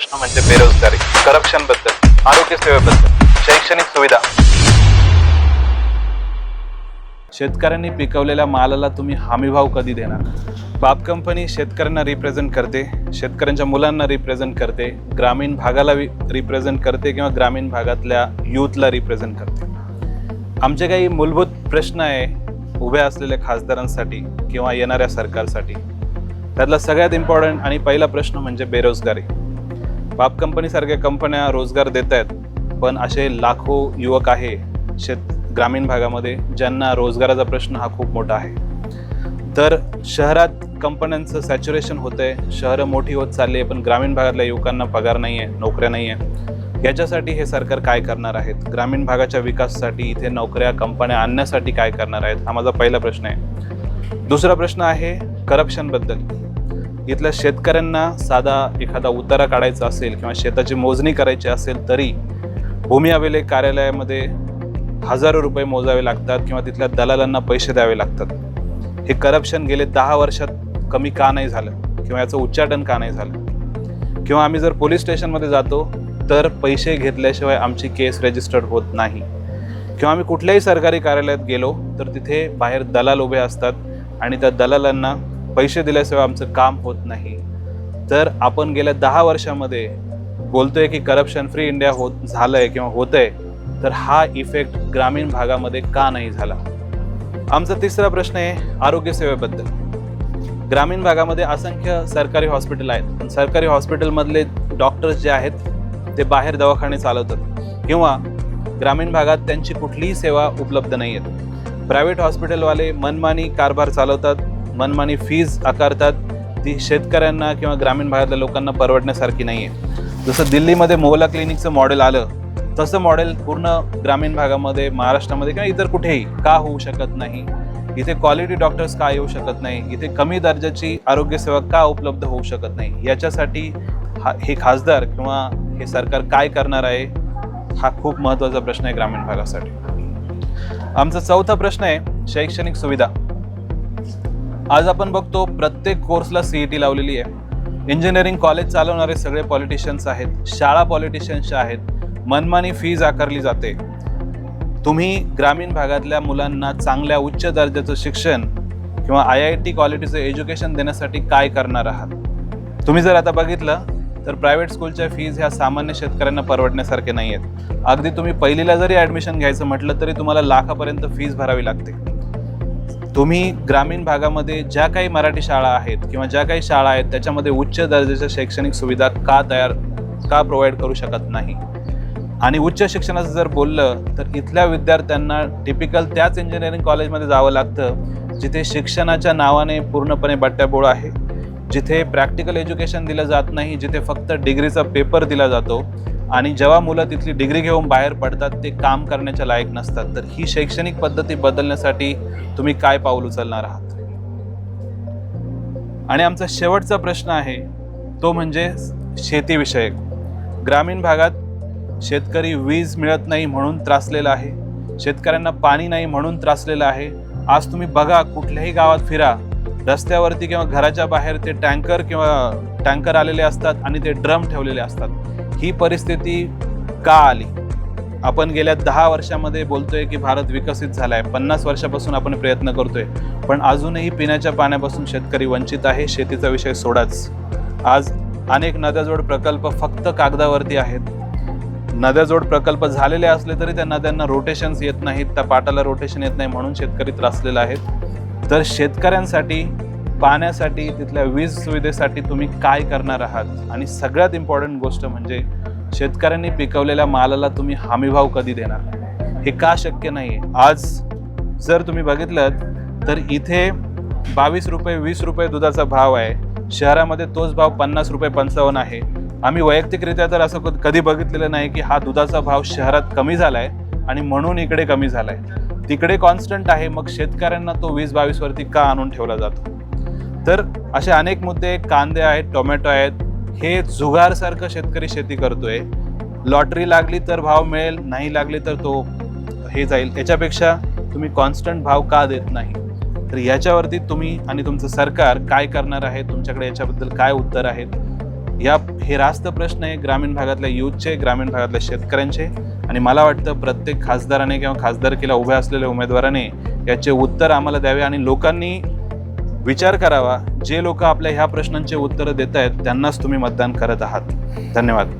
प्रश्न म्हणजे बेरोजगारी करप्शनबद्दल आरोग्य सेवेबद्दल शैक्षणिक सुविधा. शेतकऱ्यांनी पिकवलेल्या मालाला तुम्ही हमीभाव कधी देणार? बाप कंपनी शेतकऱ्यांना रिप्रेझेंट करते शेतकऱ्यांच्या मुलांना रिप्रेझेंट करते ग्रामीण भागाला रिप्रेझेंट करते किंवा ग्रामीण भागातल्या यूथला रिप्रेझेंट करते. आमचे काही मूलभूत प्रश्न आहे उभ्या असलेल्या खासदारांसाठी किंवा येणाऱ्या सरकारसाठी. त्यातला सगळ्यात इम्पॉर्टंट आणि पहिला प्रश्न म्हणजे बेरोजगारी. बाप कंपनीसारख्या कंपन्या रोजगार देत आहेत पण असे लाखो युवक आहे शेत ग्रामीण भागामध्ये ज्यांना रोजगाराचा प्रश्न हा खूप मोठा आहे. तर शहरात कंपन्यांचं सॅच्युरेशन होतं आहे शहरं मोठी होत चालली आहे पण ग्रामीण भागातल्या युवकांना पगार नाही आहे नोकऱ्या नाही आहे याच्यासाठी हे सरकार काय करणार आहेत? ग्रामीण भागाच्या विकासासाठी इथे नोकऱ्या कंपन्या आणण्यासाठी काय करणार आहेत? हा माझा पहिला प्रश्न आहे. दुसरा प्रश्न आहे करप्शनबद्दल इथल्या शेतकऱ्यांना साधा एखादा उतारा काढायचा असेल किंवा शेताची मोजणी करायची असेल तरी भूमी अभिलेख कार्यालयामध्ये हजारो रुपये मोजावे लागतात किंवा तिथल्या दलालांना पैसे द्यावे लागतात. हे करप्शन गेले दहा वर्षात कमी का नाही झालं? किंवा याचं उच्चाटन का नाही झालं? किंवा आम्ही जर पोलीस स्टेशनमध्ये जातो तर पैसे घेतल्याशिवाय आमची केस रजिस्टर्ड होत नाही. किंवा आम्ही कुठल्याही सरकारी कार्यालयात गेलो तर तिथे बाहेर दलाल उभे असतात आणि त्या दलालांना पैसे दिल्याशिवाय आमचं काम होत नाही. तर आपण गेल्या दहा वर्षामध्ये बोलतोय की करप्शन फ्री इंडिया होत झालंय किंवा होतंय तर हा इफेक्ट ग्रामीण भागामध्ये का नाही झाला? आमचा तिसरा प्रश्न आहे आरोग्य सेवेबद्दल. ग्रामीण भागामध्ये असंख्य सरकारी हॉस्पिटल आहेत. पण सरकारी हॉस्पिटलमधले डॉक्टर्स जे आहेत ते बाहेर दवाखाने चालवतात. किंवा ग्रामीण भागात त्यांची कुठलीही सेवा उपलब्ध नाही आहेत प्रायव्हेट हॉस्पिटलवाले मनमानी कारभार चालवतात. मनमानी फीज आकारतात. ती शेतकऱ्यांना किंवा ग्रामीण भागातल्या लोकांना परवडण्यासारखी नाही आहे जसं दिल्लीमध्ये मोहला क्लिनिकचं मॉडेल आलं तसं मॉडेल पूर्ण ग्रामीण भागामध्ये महाराष्ट्रामध्ये किंवा इतर कुठेही का होऊ शकत नाही. इथे क्वालिटी डॉक्टर्स का येऊ शकत नाही? इथे कमी दर्जाची आरोग्यसेवा का उपलब्ध होऊ शकत नाही? याच्यासाठी हा हे खासदार किंवा हे सरकार काय करणार आहे हा खूप महत्त्वाचा प्रश्न आहे ग्रामीण भागासाठी. आमचा चौथा प्रश्न आहे शैक्षणिक सुविधा. आज आपण बघतो प्रत्येक कोर्सला सीईटी लावलेली आहे. इंजिनिअरिंग कॉलेज चालवणारे सगळे पॉलिटिशियन्स आहेत शाळा पॉलिटिशियन्सच्या आहेत मनमानी फीज आकारली जाते. तुम्ही ग्रामीण भागातल्या मुलांना चांगल्या उच्च दर्जाचं शिक्षण किंवा आय आय टी क्वालिटीचं एज्युकेशन देण्यासाठी काय करणार आहात? तुम्ही जर आता बघितलं तर प्रायव्हेट स्कूलच्या फीज ह्या सामान्य शेतकऱ्यांना परवडण्यासारखे नाही आहेत अगदी तुम्ही पहिलीला जरी ॲडमिशन घ्यायचं म्हटलं तरी तुम्हाला लाखापर्यंत फीज भरावी लागते. तुम्ही ग्रामीण भागामध्ये ज्या काही मराठी शाळा आहेत किंवा ज्या काही शाळा आहेत त्याच्यामध्ये उच्च दर्जाच्या शैक्षणिक सुविधा का तयार का प्रोव्हाइड करू शकत नाही? आणि उच्च शिक्षणाचं जर बोललं तर इथल्या विद्यार्थ्यांना टिपिकल त्याच इंजिनिअरिंग कॉलेजमध्ये जावं लागतं जिथे शिक्षणाच्या नावाने पूर्णपणे बट्ट्याबोळ आहे जिथे प्रॅक्टिकल एज्युकेशन दिलं जात नाही जिथे फक्त डिग्रीचा पेपर दिला जातो आणि जेव्हा मुलं तिथली डिग्री घेऊन बाहेर पडतात ते काम करण्याच्या लायक नसतात. तर ही शैक्षणिक पद्धती बदलण्यासाठी तुम्ही काय पाऊल उचलणार आहात? आणि आमचा शेवटचा प्रश्न आहे तो म्हणजे शेतीविषयक. ग्रामीण भागात शेतकरी वीज मिळत नाही म्हणून त्रासलेला आहे. शेतकऱ्यांना पाणी नाही म्हणून त्रासलेलं आहे. आज तुम्ही बघा कुठल्याही गावात फिरा रस्त्यावरती किंवा घराच्या बाहेर ते टँकर किंवा टँकर आलेले असतात आणि ते ड्रम ठेवलेले असतात. ही परिस्थिती का आली? आपण गेल्या दहा वर्षामध्ये बोलतोय की भारत विकसित झाला आहे पन्नास वर्षापासून आपण प्रयत्न करतोय. पण अजूनही पिण्याच्या पाण्यापासून शेतकरी वंचित आहे शेतीचा विषय सोडाच. आज अनेक नद्याजोड प्रकल्प फक्त कागदावरती आहेत. नद्याजोड प्रकल्प झालेले असले तरी त्या नद्यांना रोटेशन्स येत नाहीत त्या पाटाला रोटेशन येत नाही म्हणून शेतकरी त्रासलेला आहेत. तर शेतकऱ्यांसाठी पाण्यासाठी तिथल्या वीज सुविधेसाठी तुम्ही काय करणार आहात? आणि सगळ्यात इम्पॉर्टंट गोष्ट म्हणजे शेतकऱ्यांनी पिकवलेल्या मालाला तुम्ही हमीभाव कधी देणार? हे का शक्य नाही आज जर तुम्ही बघितलं तर इथे बावीस रुपये वीस रुपये दुधाचा भाव आहे. शहरामध्ये तोच भाव पन्नास रुपये पंचावन्न आहे. आम्ही वैयक्तिकरित्या तर असं क- कधी बघितलेलं नाही की हा दुधाचा भाव शहरात कमी झाला आहे आणि म्हणून इकडे कमी झाला आहे तिकडे कॉन्स्टंट आहे मग शेतकऱ्यांना तो वीस बावीसवरती का आणून ठेवला जातो? तर असे अनेक मुद्दे कांदे आहेत टोमॅटो आहेत. हे जुगारसारखं शेतकरी शेती करतोय. लॉटरी लागली तर भाव मिळेल नाही लागली तर तो हे जाईल. त्याच्यापेक्षा तुम्ही कॉन्स्टंट भाव का देत नाही? तर याच्यावरती तुम्ही आणि तुमचं सरकार काय करणार आहे? तुमच्याकडे याच्याबद्दल काय उत्तर आहेत? या हे रास्त प्रश्न आहे ग्रामीण भागातल्या युथचे ग्रामीण भागातल्या शेतकऱ्यांचे. आणि मला वाटतं प्रत्येक खासदाराने किंवा खासदारकीला उभ्या असलेल्या उमेदवाराने याचे उत्तर आम्हाला द्यावे आणि लोकांनी विचार करावा. जे लोक आपल्या ह्या प्रश्नांचे उत्तरं देत आहेत त्यांनाच तुम्ही मतदान करत आहात. धन्यवाद.